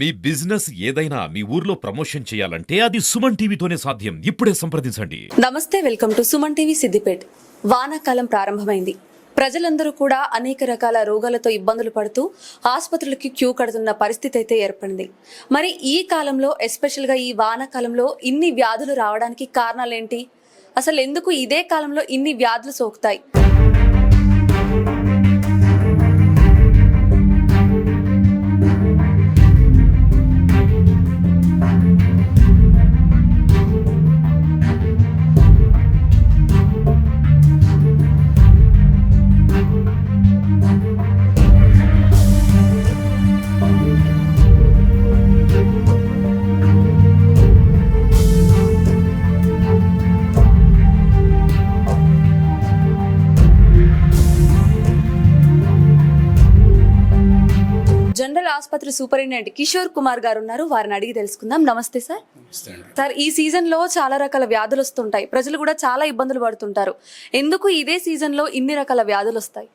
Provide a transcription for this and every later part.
మీ business ఏదైనా మీ ఊర్లో promotion చేయాలంటే అది సుమన్ టీవీతోనే సాధ్యం. ఇప్పుడే సంప్రదించండి. నమస్తే welcome to Suman TV Siddipet. వానాకాలం ప్రారంభమైంది. ప్రజలందరూ కూడా అనేక రకాల రోగాలతో ఇబ్బందులు పడుతూ ఆసుపత్రులకి క్యూ కడుతున్న పరిస్థితి అయితే ఏర్పడింది. మరి ఈ కాలంలో ఎస్పెషల్గా ఈ వానాకాలంలో ఇన్ని వ్యాధులు రావడానికి కారణాలేంటి? అసలు ఎందుకు ఇదే కాలంలో ఇన్ని వ్యాధులు సోకుతాయి? ఆసుపత్రి సూపరింటెండెంట్ కిషోర్ కుమార్ గారు ఉన్నారు. వారిని అడిగి తెలుసుకుందాం. నమస్తే సార్. సార్ ఈ సీజన్లో చాలా రకాల వ్యాధులు వస్తుంటాయి. ప్రజలు కూడా చాలా ఇబ్బందులు పడుతుంటారు. ఎందుకు ఇదే సీజన్లో ఇన్ని రకాల వ్యాధులు వస్తాయి?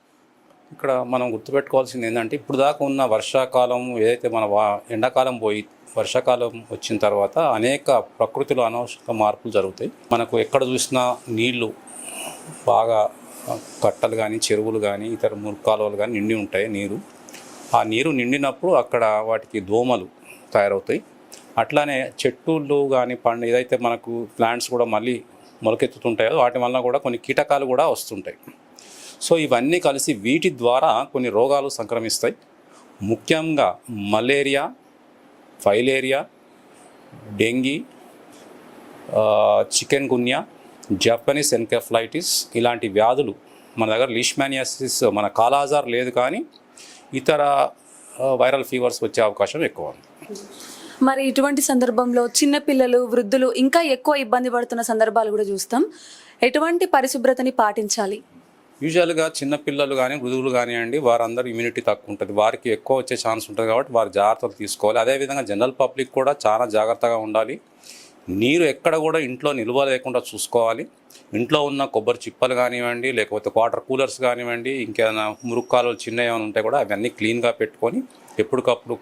ఇక్కడ మనం గుర్తుపెట్టుకోవాల్సింది ఏంటంటే ఇప్పుడు దాకా ఉన్న వర్షాకాలం ఏదైతే మన ఎండాకాలం పోయి వర్షాకాలం వచ్చిన తర్వాత అనేక ప్రకృతిలో అనవసర మార్పులు జరుగుతాయి. మనకు ఎక్కడ చూసినా నీళ్ళు బాగా కట్టలు కానీ చెరువులు కానీ ఇతర మురుకాలువలు కానీ నిండి ఉంటాయి నీరు. ఆ నీరు నిండినప్పుడు అక్కడ వాటికి దోమలు తయారవుతాయి. అట్లానే చెట్టులు కానీ పండు ఏదైతే మనకు ప్లాంట్స్ కూడా మళ్ళీ మొలకెత్తుతుంటాయో వాటి వలన కూడా కొన్ని కీటకాలు కూడా వస్తుంటాయి. సో ఇవన్నీ కలిసి వీటి ద్వారా కొన్ని రోగాలు సంక్రమిస్తాయి. ముఖ్యంగా malaria filaria dengue chikungunya Japanese encephalitis ఇలాంటి వ్యాధులు మన దగ్గర లీష్మానియాసిస్ మన కాలాజార్ లేదు కానీ ఇతర వైరల్ ఫీవర్స్ వచ్చే అవకాశం ఎక్కువ ఉంది. మరి ఇటువంటి సందర్భంలో చిన్న పిల్లలు వృద్ధులు ఇంకా ఎక్కువ ఇబ్బంది పడుతున్న సందర్భాలు కూడా చూస్తాం. ఎటువంటి పరిశుభ్రతని పాటించాలి? యూజువల్గా చిన్నపిల్లలు కానీ వృద్ధులు కానివ్వండి వారందరూ ఇమ్యూనిటీ తక్కువ ఉంటుంది. వారికి ఎక్కువ వచ్చే ఛాన్స్ ఉంటుంది కాబట్టి వారు జాగ్రత్తలు తీసుకోవాలి. అదేవిధంగా జనరల్ పబ్లిక్ కూడా చాలా జాగ్రత్తగా ఉండాలి. నీరు ఎక్కడ కూడా ఇంట్లో నిల్వ లేకుండా చూసుకోవాలి. ఇంట్లో ఉన్న కొబ్బరి చిప్పలు కానివ్వండి లేకపోతే వాటర్ కూలర్స్ కానివ్వండి ఇంకేదైనా మురుక్కాలు చిన్న ఏమైనా ఉంటే కూడా అవన్నీ క్లీన్గా పెట్టుకొని ఎప్పటికప్పుడు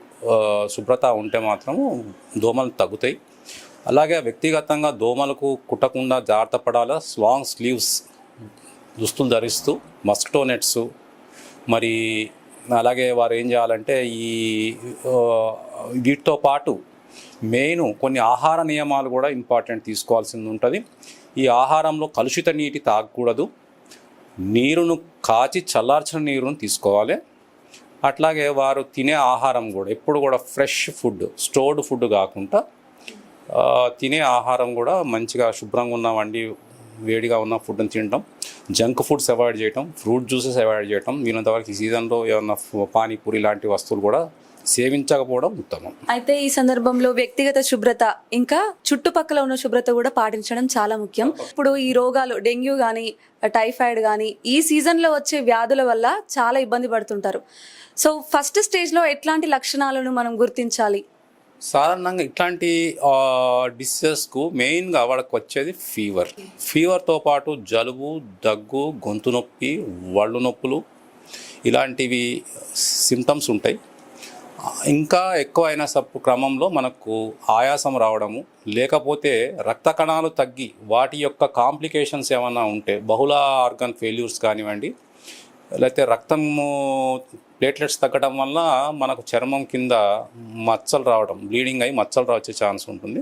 శుభ్రత ఉంటే మాత్రము దోమలు తగ్గుతాయి. అలాగే వ్యక్తిగతంగా దోమలకు కుట్టకుండా జాగ్రత్త పడాలా? లాంగ్ స్లీవ్స్ దుస్తులు ధరిస్తూ మస్కిటో నెట్స్ మరి అలాగే వారు ఏం చేయాలంటే ఈ వీటితో పాటు మెయిన్ కొన్ని ఆహార నియమాలు కూడా ఇంపార్టెంట్ తీసుకోవాల్సింది ఉంటుంది. ఈ ఆహారంలో కలుషిత నీటి తాగకూడదు. నీరును కాచి చల్లార్చిన నీరును తీసుకోవాలి. అట్లాగే వారు తినే ఆహారం కూడా ఎప్పుడు కూడా ఫ్రెష్ ఫుడ్ స్టోర్డ్ ఫుడ్ కాకుండా తినే ఆహారం కూడా మంచిగా శుభ్రంగా ఉన్న వండి వేడిగా ఉన్న ఫుడ్ని తినడం జంక్ ఫుడ్స్ అవాయిడ్ చేయటం ఫ్రూట్ జ్యూసెస్ అవాయిడ్ చేయటం. వీళ్ళంతవరకు ఈ సీజన్లో ఏమన్నా పానీపూరి లాంటి వస్తువులు కూడా సేవించకపోవడం ఉత్తమం. అయితే ఈ సందర్భంలో వ్యక్తిగత శుభ్రత ఇంకా చుట్టుపక్కల ఉన్న శుభ్రత కూడా పాటించడం చాలా ముఖ్యం. ఇప్పుడు ఈ రోగాలు డెంగ్యూ కానీ టైఫాయిడ్ కానీ ఈ సీజన్లో వచ్చే వ్యాధుల వల్ల చాలా ఇబ్బంది పడుతుంటారు. సో ఫస్ట్ స్టేజ్లో ఎట్లాంటి లక్షణాలను మనం గుర్తించాలి? సాధారణంగా ఇట్లాంటి డిసీజెస్కు మెయిన్గా వాళ్ళకి వచ్చేది ఫీవర్. ఫీవర్తో పాటు జలుబు దగ్గు గొంతు నొప్పి వళ్ళు నొప్పులు ఇలాంటివి సిమ్టమ్స్ ఉంటాయి. ఇంకా ఎక్కువైన సప్పు క్రమంలో మనకు ఆయాసం రావడము లేకపోతే రక్త కణాలు తగ్గి వాటి యొక్క కాంప్లికేషన్స్ ఏమైనా ఉంటే బహుళ ఆర్గన్ ఫెయిల్యూర్స్ కానివ్వండి లేకపోతే రక్తము ప్లేట్లెట్స్ తగ్గడం వల్ల మనకు చర్మం కింద మచ్చలు రావడం బ్లీడింగ్ అయ్యి మచ్చలు వచ్చే ఛాన్స్ ఉంటుంది.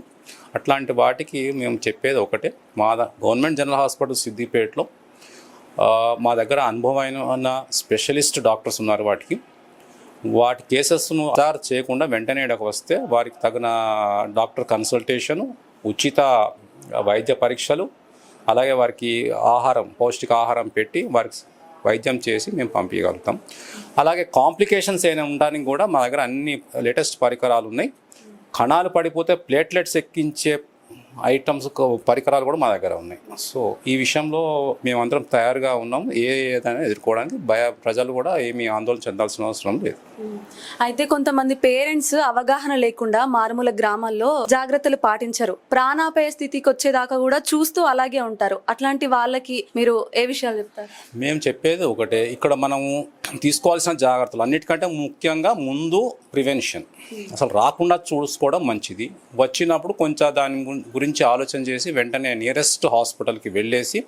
అట్లాంటి వాటికి మేము చెప్పేది ఒకటే. మా గవర్నమెంట్ జనరల్ హాస్పిటల్ సిద్దిపేటలో మా దగ్గర అనుభవమైన స్పెషలిస్ట్ డాక్టర్స్ ఉన్నారు వాటికి. వాటి కేసెస్ను ఆధార్ చేయకుండా వెంటనే ఇక్కడికి వస్తే వారికి తగిన డాక్టర్ కన్సల్టేషను ఉచిత వైద్య పరీక్షలు అలాగే వారికి ఆహారం పౌష్టిక ఆహారం పెట్టి వారికి వైద్యం చేసి మేము పంపించగలుగుతాం. అలాగే కాంప్లికేషన్స్ అయినా ఉండడానికి కూడా మా దగ్గర అన్ని లేటెస్ట్ పరికరాలు ఉన్నాయి. కణాలు పడిపోతే ప్లేట్లెట్స్ ఎక్కించే ఐటమ్స్ పరికరాలు కూడా మా దగ్గర ఉన్నాయి. సో ఈ విషయంలో మేమందరం తయారుగా ఉన్నాం. ఏ ఏదైనా ఎదుర్కోవడానికి భయ ప్రజలు కూడా ఏమీ ఆందోళన చెందాల్సిన అవసరం లేదు. అయితే కొంతమంది పేరెంట్స్ అవగాహన లేకుండా మారుమూల గ్రామాల్లో జాగ్రత్తలు పాటించరు. ప్రాణాపాయ స్థితికి వచ్చేదాకా కూడా చూస్తూ అలాగే ఉంటారు. అట్లాంటి వాళ్ళకి మీరు ఏ విషయాలు చెప్తారు? మేము చెప్పేది ఒకటే. ఇక్కడ మనము తీసుకోవాల్సిన జాగ్రత్తలు అన్నిటికంటే ముఖ్యంగా ముందు ప్రివెన్షన్. అసలు రాకుండా చూసుకోవడం మంచిది. వచ్చినప్పుడు కొంచెం దాని గు- గురించి ఆలోచన చేసి వెంటనే నియరెస్ట్ హాస్పిటల్కి వెళ్ళేసి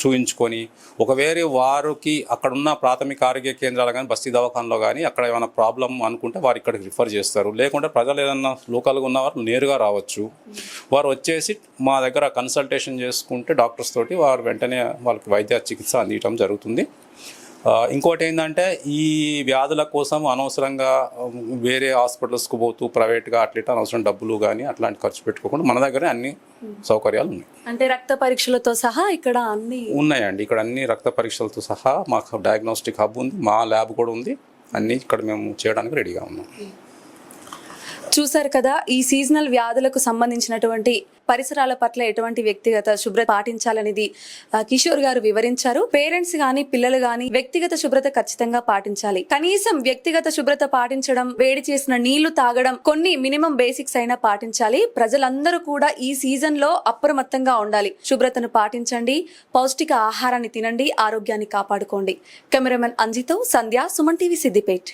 చూయించుకొని ఒకవేళ వారికి అక్కడ ఉన్న ప్రాథమిక ఆరోగ్య కేంద్రాలు కానీ బస్తీ దవాఖానలో కానీ అక్కడ ఏమైనా ప్రాబ్లం అనుకుంటే వారు ఇక్కడికి రిఫర్ చేస్తారు. లేకుంటే ప్రజలు ఏదన్నా లోకల్గా ఉన్నవారు నేరుగా రావచ్చు. వారు వచ్చేసి మా దగ్గర కన్సల్టేషన్ చేసుకుంటే డాక్టర్స్ తోటి వారు వెంటనే వాళ్ళకి వైద్య చికిత్స అందించడం జరుగుతుంది. ఇంకోటి ఏంటంటే ఈ వ్యాధుల కోసం అనవసరంగా వేరే హాస్పిటల్స్కి పోతూ ప్రైవేట్గా అట్లా అనవసరం డబ్బులు కానీ అట్లాంటి ఖర్చు పెట్టుకోకుండా మన దగ్గరే అన్ని సౌకర్యాలు ఉన్నాయి. అంటే రక్త పరీక్షలతో సహా ఇక్కడ అన్ని ఉన్నాయండి. ఇక్కడ అన్ని రక్త పరీక్షలతో సహా మాకు డయాగ్నోస్టిక్ హబ్ ఉంది. మా ల్యాబ్ కూడా ఉంది. అన్నీ ఇక్కడ మేము చేయడానికి రెడీగా ఉన్నాం. చూసారు కదా ఈ సీజనల్ వ్యాధులకు సంబంధించినటువంటి పరిసరాల పట్ల ఎటువంటి వ్యక్తిగత శుభ్రత పాటించాలనేది కిషోర్ గారు వివరించారు. పేరెంట్స్ గాని పిల్లలు గాని వ్యక్తిగత శుభ్రత ఖచ్చితంగా పాటించాలి. కనీసం వ్యక్తిగత శుభ్రత పాటించడం వేడి చేసిన నీళ్ళు తాగడం కొన్ని మినిమం బేసిక్స్ అయినా పాటించాలి. ప్రజలందరూ కూడా ఈ సీజన్లో అప్రమత్తంగా ఉండాలి. శుభ్రతను పాటించండి పౌష్టిక ఆహారాన్ని తినండి ఆరోగ్యాన్ని కాపాడుకోండి. కెమెరామెన్ అంజితో సంధ్య సుమన్ టీవీ సిద్దిపేట్.